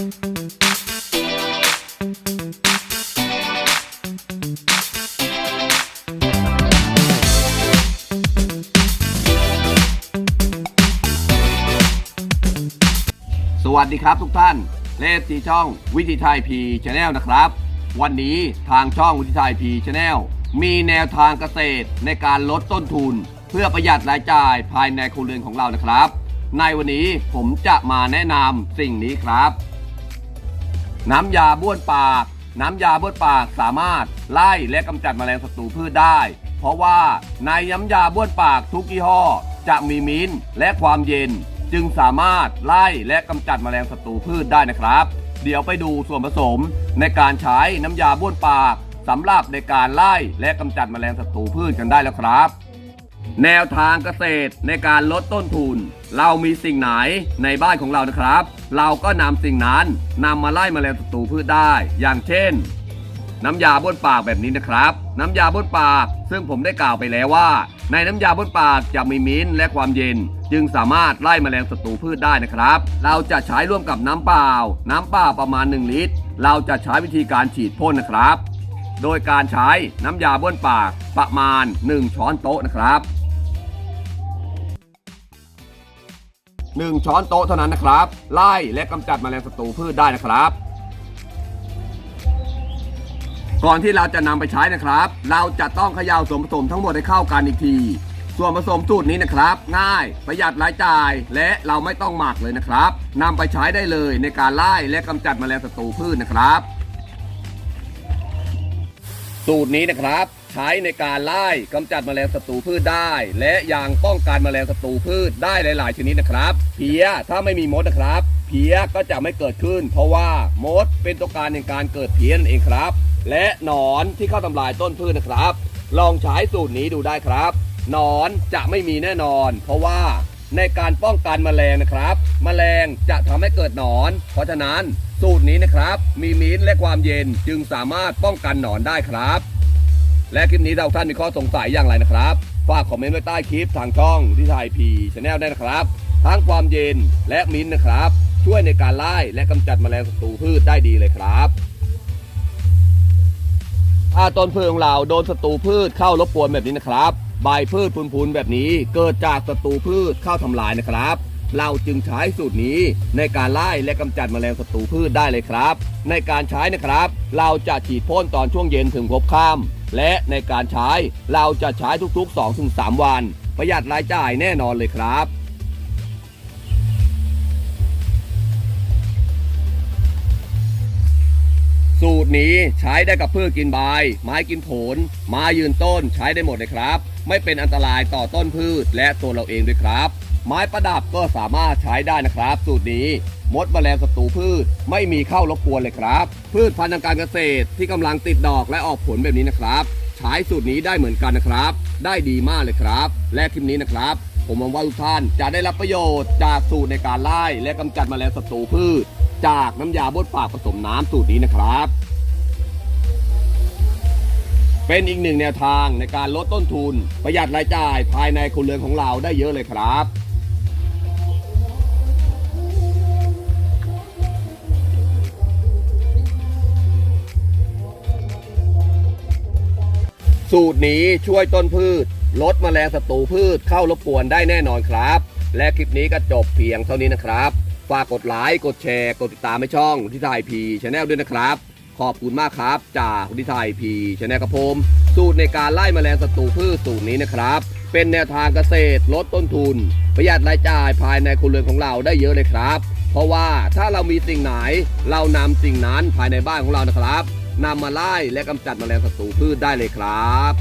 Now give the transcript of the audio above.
สวัสดีครับทุกท่าน เลสที่ช่องวิธีไทยพีชแนลนะครับ วันนี้ทางช่องวิธีไทยพีชแนลมีแนวทางเกษตรในการลดต้นทุน เพื่อประหยัดรายจ่ายภายในครัวเรือนของเรานะครับ ในวันนี้ผมจะมาแนะนำสิ่งนี้ครับ น้ำยาบ้วนปาก น้ำยาบ้วนปากสามารถไล่และกำจัดแมลงศัตรูพืชได้ เพราะว่าในน้ำยาบ้วนปากทุกยี่ห้อ จะมีมิ้นและความเย็น จึงสามารถไล่และกำจัดแมลงศัตรูพืชได้นะครับ เดี๋ยวไปดูส่วนผสมในการใช้น้ำยาบ้วนปากสำหรับในการไล่และกำจัดแมลงศัตรูพืชกันได้แล้วครับ แนวทางเกษตรในการลดต้นทุน เรามีสิ่งไหนในบ้านของเรานะครับ เราก็นำสิ่งนั้นนำมาไล่แมลงศัตรูพืชได้ อย่างเช่น น้ำยาบ้วนปากแบบนี้นะครับ น้ำยาบ้วนปาก ซึ่งผมได้กล่าวไปแล้วว่า ในน้ำยาบ้วนปากจะมีมิ้นและความเย็น จึงสามารถไล่แมลงศัตรูพืชได้นะครับ เราจะใช้ร่วมกับน้ำเปล่า น้ำเปล่าประมาณ 1 ลิตร เราจะใช้วิธีการฉีดพ่นนะครับ โดยการใช้น้ำยาบ้วนปากประมาณ 1 ช้อนโต๊ะนะครับ 1 ช้อนโต๊ะเท่านั้นนะครับ ไล่และกำจัดแมลงศัตรูพืชได้นะครับ ก่อนที่เราจะนำไปใช้นะครับ เราจะต้องเขย่าส่วนผสมทั้งหมดให้เข้ากันอีกที ส่วนผสมสูตรนี้นะครับ ง่ายประหยัดรายจ่ายและเราไม่ต้องหมักเลยนะครับนำไปใช้ได้เลยในการไล่และกำจัดแมลงศัตรูพืชนะครับ สูตรนี้นะครับ ใช้ในการไล่กำจัดแมลงศัตรูพืชได้ และยังป้องกันแมลงศัตรูพืชได้หลาย ๆ ชนิดนะครับ เพี้ยถ้าไม่มีมดนะครับ เพี้ยก็จะไม่เกิดขึ้น เพราะว่ามดเป็นตัวการในการเกิดเพี้ยนั่นเองครับ และหนอนที่เข้าทำลายต้นพืชนะครับ ลองใช้สูตรนี้ดูได้ครับหนอนจะไม่มีแน่นอน เพราะว่าในการป้องกันแมลงนะครับ แมลงจะทำให้เกิดหนอน เพราะฉะนั้นสูตรนี้นะครับ มีมิ้นและความเย็นจึงสามารถป้องกันหนอนได้ครับ และคลิปนี้เราท่านมีข้อสงสัยอย่างไรนะครับ ฝากคอมเมนต์ไว้ใต้คลิปทางช่องที่ไทยพีชแนลได้นะครับ ทั้งความเย็นและมิ้นนะครับ ช่วยในการไล่และกำจัดแมลงศัตรูพืชได้ดีเลยครับถ้าต้นพืชของเราโดนศัตรูพืชเข้ารบกวนแบบนี้นะครับ ใบพืชพุนๆแบบนี้เกิดจากศัตรูพืชเข้าทำลายนะครับ เราจึงใช้สูตรนี้ในการไล่และกำจัดแมลงศัตรูพืชได้เลยครับ ในการใช้นะครับ เราจะฉีดพ่นตอนช่วงเย็นถึงพบค่ำและในการใช้เราจะใช้ทุกๆ 2-3 วัน ประหยัดรายจ่ายแน่นอนเลยครับสูตรนี้ใช้ได้กับพืชกินใบ ไม้กินผล ไม้ยืนต้นใช้ได้หมดเลยครับ ไม่เป็นอันตรายต่อต้นพืชและตัวเราเองด้วยครับ ไม้ประดับก็สามารถใช้ได้นะครับ สูตรนี้มดแมลงศัตรูพืชไม่มีเข้ารบกวนเลยครับ พืชพันธุ์ทางการเกษตรที่กำลังติดดอกและออกผลแบบนี้นะครับ ใช้สูตรนี้ได้เหมือนกันนะครับ ได้ดีมากเลยครับ และคลิปนี้นะครับ ผมหวังว่าทุกท่านจะได้รับประโยชน์จากสูตรในการไล่และกำจัดแมลงศัตรูพืช จากน้ำยาบ้วนปากผสมน้ำสูตรนี้นะครับ เป็นอีกหนึ่งแนวทางในการลดต้นทุน ประหยัดรายจ่ายภายในครัวเรือนของเราได้เยอะเลยครับ สูตรนี้ช่วยต้นพืช ลดแมลงศัตรูพืชเข้ารบกวนได้แน่นอนครับ และคลิปนี้ก็จบเพียงเท่านี้นะครับ ฝากกดไลค์กดแชร์กดติดตามให้ช่องที่ไทยพีชแนลด้วยนะครับ ขอบคุณมากครับ จากที่ไทยพีชแนลกระผม สูตรในการไล่แมลงศัตรูพืชสูตรนี้นะครับ เป็นแนวทางเกษตร ลดต้นทุน ประหยัดรายจ่ายภายในครัวเรือนของเราได้เยอะเลยครับ เพราะว่าถ้าเรามีสิ่งไหน เรานำสิ่งนั้นภายในบ้านของเรานะครับ นำมาไล่และกำจัดแมลงศัตรูพืชได้เลยครับ